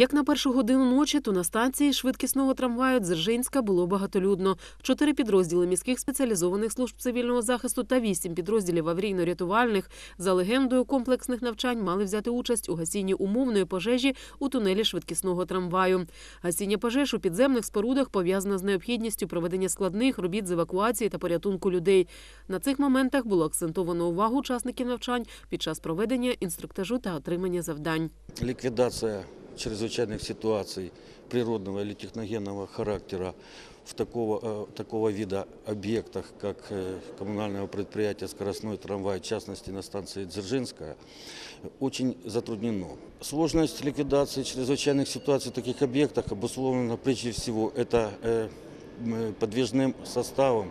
Як на першу годину ночі, то на станції швидкісного трамваю Дзержинська було багатолюдно. Чотири підрозділи міських спеціалізованих служб цивільного захисту та вісім підрозділів аварійно-рятувальних за легендою комплексних навчань мали взяти участь у гасінні умовної пожежі у тунелі швидкісного трамваю. Гасіння пожеж у підземних спорудах пов'язано з необхідністю проведення складних робіт з евакуації та порятунку людей. На цих моментах було акцентовано увагу учасників навчань під час проведення інструктажу та отримання завдань. Ликвидация чрезвычайных ситуаций природного или техногенного характера в такого, э, такого вида объектах, как э, коммунального предприятия «Скоростной трамвай», в частности на станции Дзержинская, очень затруднено. Сложность ликвидации чрезвычайных ситуаций в таких объектах обусловлена прежде всего это э, подвижным составом,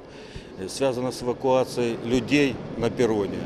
связано с эвакуацией людей на перроне.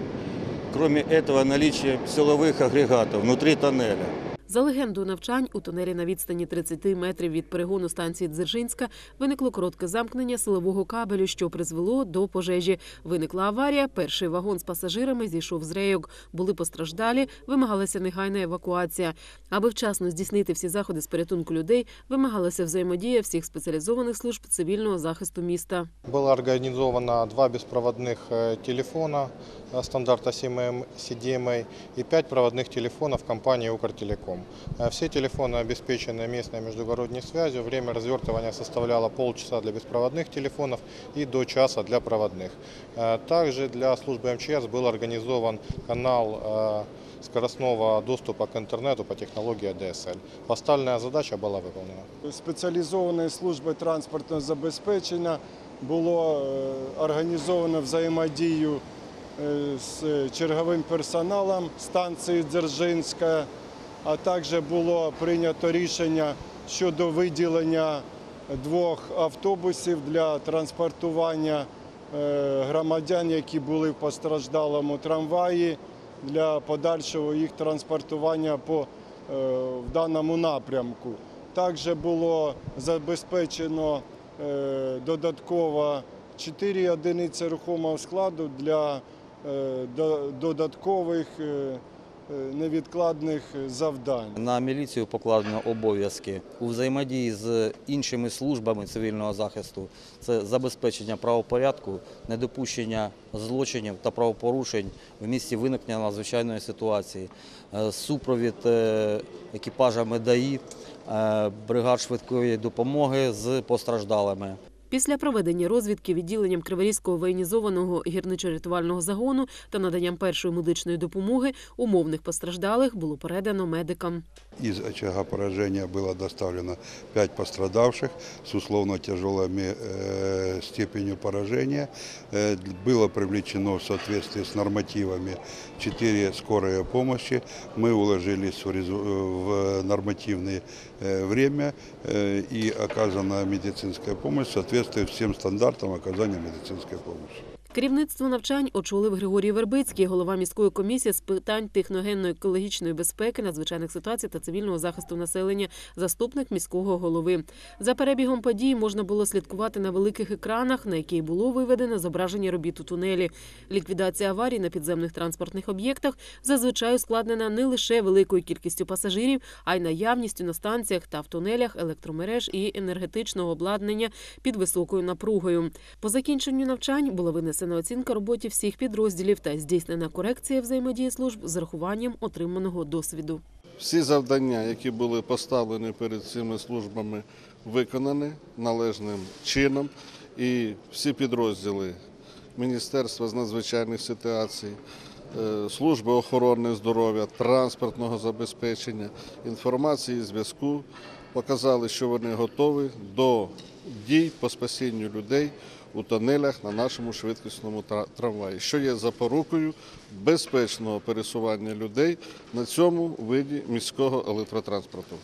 Кроме этого, наличие силовых агрегатов внутри тоннеля. За легендою навчань у тунелі на відстані 30 метрів від перегону станції Дзержинська виникло коротке замкнення силового кабелю, що призвело до пожежі. Виникла аварія. Перший вагон з пасажирами зійшов з рейок. Були постраждалі, вимагалася негайна евакуація. Аби вчасно здійснити всі заходи з порятунку людей, вимагалася взаємодія всіх спеціалізованих служб цивільного захисту міста. Было организовано два беспроводных э, телефона э, стандарта CMM CDMA и пять проводных телефонов компании «Укртелеком». Э, Все телефоны обеспечены местной междугородней связью. Время развертывания составляло полчаса для беспроводных телефонов и до часа для проводных. Э, Также для службы МЧС был организован канал э, скоростного доступа к интернету по технологии ADSL. Поставленная задача была выполнена. спеціалізованої служби транспортного забезпечення було е, організовано взаємодію е, з черговим персоналом станції Дзержинська, а також було прийнято рішення щодо виділення двох автобусів для транспортування е, громадян, які були в постраждалому трамваї, для подальшого їх транспортування по е, в даному напрямку. Також було забезпечено е, додатково 4 одиниці рухомого складу для додаткових невідкладних завдань. На міліцію покладено обов'язки у взаємодії з іншими службами цивільного захисту. Це забезпечення правопорядку, недопущення злочинів та правопорушень в місці виникнення надзвичайної ситуації, е, супровід е, екіпажами ДАІ, е, бригад швидкої допомоги з постраждалими. Після проведення розвідки відділенням Криворізького воєнізованого гірничо-рятувального загону та наданням першої медичної допомоги умовних постраждалих було передано медикам. Из очага поражения было доставлено 5 пострадавших с условно тяжелыми э, степенью поражения. Э, было привлечено в соответствии с нормативами 4 скорые помощи. Мы уложились в, резу- в нормативное э, время э, и оказана медицинская помощь в соответствии всем стандартам оказания медицинской помощи. Керівництво навчань очолив Григорій Вербицький, голова міської комісії з питань техногенно-екологічної безпеки, надзвичайних ситуацій та цивільного захисту населення, заступник міського голови. За перебігом подій можна було слідкувати на великих екранах, на які було виведено зображення робіт у тунелі. Ліквідація аварій на підземних транспортних об'єктах зазвичай ускладнена не лише великою кількістю пасажирів, а й наявністю на станціях та в тунелях електромереж і енергетичного обладнання під високою напругою. По закінченню навчань була винесена оцінка роботі всіх підрозділів та здійснена корекція взаємодії служб з урахуванням отриманого досвіду. Всі завдання, які були поставлені перед цими службами, виконані належним чином. І всі підрозділи Міністерства з надзвичайних ситуацій, е, служби охорони здоров'я, транспортного забезпечення, інформації, зв'язку показали, що вони готові до дій по спасінню людей у тонелях на нашому швидкісному тра- трамваї, що є запорукою безпечного пересування людей на цьому виді міського електротранспорту.